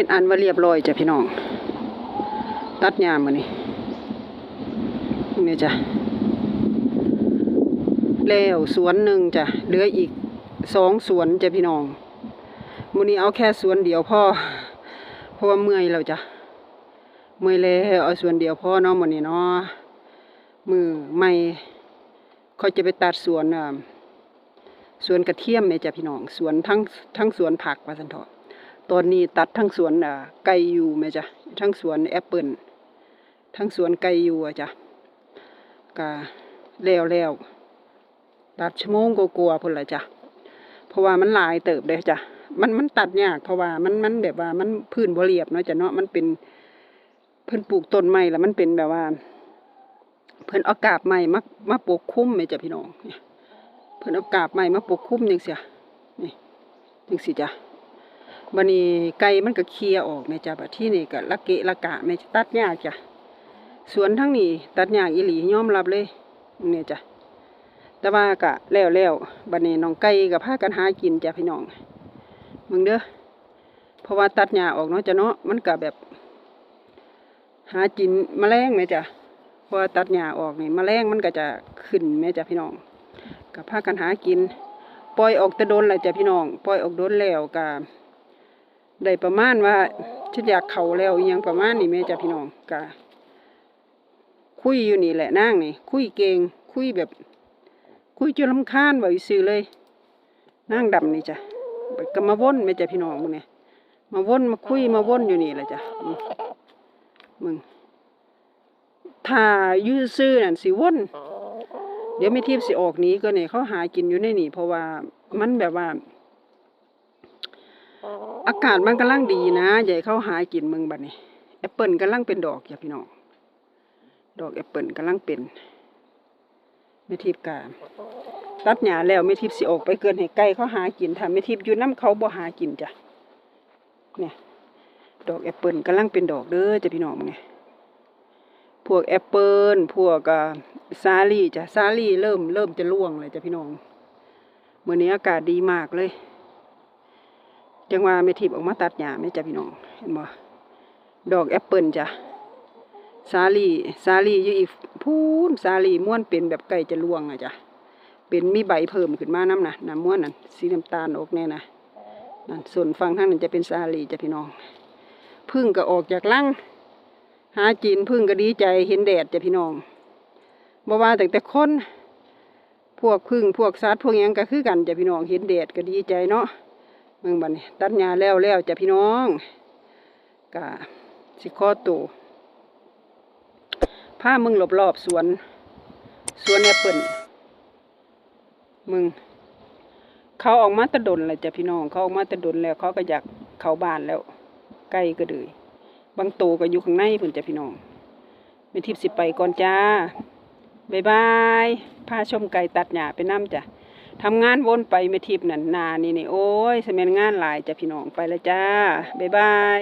เป็นอันว่าเรียบร้อยจ้ะพี่น้อง ตัดยามมานี่นี่จ้ะแล้วสวนหนึ่งจ้ะเหลืออีกสองสวนจ้ะพี่น้องมือนี้เอาแค่สวนเดียวพ่อเพราะว่าเมื่อยแล้วจ้ะเมื่อยแล้วเอาสวนเดียวพ่อเนาะมือนี้เนาะมือใหม่เขาจะไปตัดสวนอ่าสวนกระเทียมแม่จ้ะพี่น้องสวนทั้งทั้งสวนผักว่าซั่นเถาะ ตอนนี้ตัดทั้งสวนอ่าไก่อยู่แม่จ้ะทั้งสวนแอปเปิลทั้งสวนไก่อยู่อะจ้ะก็แล้วแล้วตัดชั่วโมงกว่าๆพุ่นละจ้ะเพราะว่ามันลายเติบเลยจ้ะมันมันตัดยากเพราะว่ามันมันแบบว่ามันพื้นบ่เรียบเนาะจ้ะเนาะมันเป็นเพิ่นปลูกต้นไม้แล้วมันเป็นแบบว่า เพิ่นเอากาบไม้มามาปกคลุมแม่จ้ะพี่น้องเพิ่นเอากาบไม้มาปกคลุมจังซี่นี่จังซี่จ้ะ บันนี้ไก่มันก็เคลียออกแม่จ้ะบัดที่นี่ก็ละเกะละกะแม่จะตัดยาจ้ะสวนทั้งนี้ตัดยาอีหลียอมรับเลยเนี่ยจ้ะแต่ว่าก็แล้วแล้วบัดนี้น้องไก่ก็พากันหากินจ้ะพี่น้องมึงเด้อเพราะว่าตัดหญ้าออกเนาะจ้ะเนาะมันก็แบบ หากินแมลงแม่จ้ะเพราะว่าตัดหญ้าออกนี่แมลงมันก็จะขึ้นแม่จ้ะพี่น้องก็พากันหากิน ปล่อยออกต่โดนแล้วจ้ะพี่น้อง ปล่อยออกโดนแล้วก็ ได้ประมาณว่าฉันอยากเข่าแล้วยังประมาณนี้แม่จ้ะพี่น้องกะคุยอยู่นี่แหละนางนี่ คุยเก่งคุยแบบ คุยจนลำคาญว่าอยู่ซื่อเลยนางดำนี่จ้ะก็มาว่นแม่จ้ะพี่น้องมึงเนี่ยมาว่นมาคุยมาว่นอยู่นี่แหละจ้ะมึงถ้าอยู่ซื่อนั่นสิว่นเดี๋ยวไม่ทิพย์สิออกนี้ก็เนี่ยเขาหากินอยู่ในนี่ เพราะว่ามันแบบว่า อากาศมันกำลังดีนะใหญ่เข้าหากินเมืองบัดนี้แอปเปิลกำลังเป็นดอกอย่าพี่น้องดอกแอปเปิลกำลังเป็นไม่ทิพกาตัดหญ้าแล้วไม่ทิพสิออกไปเกินให้ไก่เขาหากินถ้าไม่ทิพย์อยู่น้ำเขาบ่หากินจ้ะเนี่ยดอกแอปเปิลกำลังเป็นดอกเด้อจ้ะพี่น้องมึงพวกแอปเปิลพวกอ่าซาลี่จ้ะซาลี่เริ่มเริ่มจะร่วงเลยจ้ะพี่น้องเมื่อนี้อากาศดีมากเลย จังว่าไม่ทิพย์ออกมาตัดหญ้าแม่จ้ะพี่น้องเห็นบ่ดอกแอปเปิลจ้ะสาลีสาลีอยู่อีกพูนสาลีม้วนเป็นแบบไก่จะล่วงอะจ้ะเป็นมีใบเพิ่มขึ้นมาน้ำนะน้ำม้วนนั่นสีน้ำตาลออกแน่นะนั่นส่วนฝั่งทางนั้นจะเป็นสาลีจ้ะพี่น้องพึ่งก็ออกจากลังหากินพึ่งก็ดีใจเห็นแดดจ้ะพี่น้องบ่ว่าแต่แต่คนพวกพึ่งพวกสัตว์พวกยังก็คือกันจ้ะพี่น้องเห็นแดดก็ดีใจเนาะ เมืองบัดนี้ตัดหญ้าแล้วแล้วจ้ะพี่น้องกะสิขอตัวพามึงรอบๆสวน สวนแอปเปิลมึง เขาออกมาตะดนแหละจ้ะพี่น้อง เขาออกมาตะดนแล้ว เขาก็อยากเข้าบ้านแล้วใกล้ก็เลยบางโตวก็อยู่ข้างในเพิ่นจ้ะพี่น้องไปทิพสิไปก่อนจ้าบ๊ายบายพาชมไก่ตัดหญ้าไปน้ำจ้ะ ทำงานวนไปไม่ทิพย์นั่นนานี่นี่โอ้ยสมัยงานหลายจ้ะพี่น้องไปแล้วจ้า บ๊ายบาย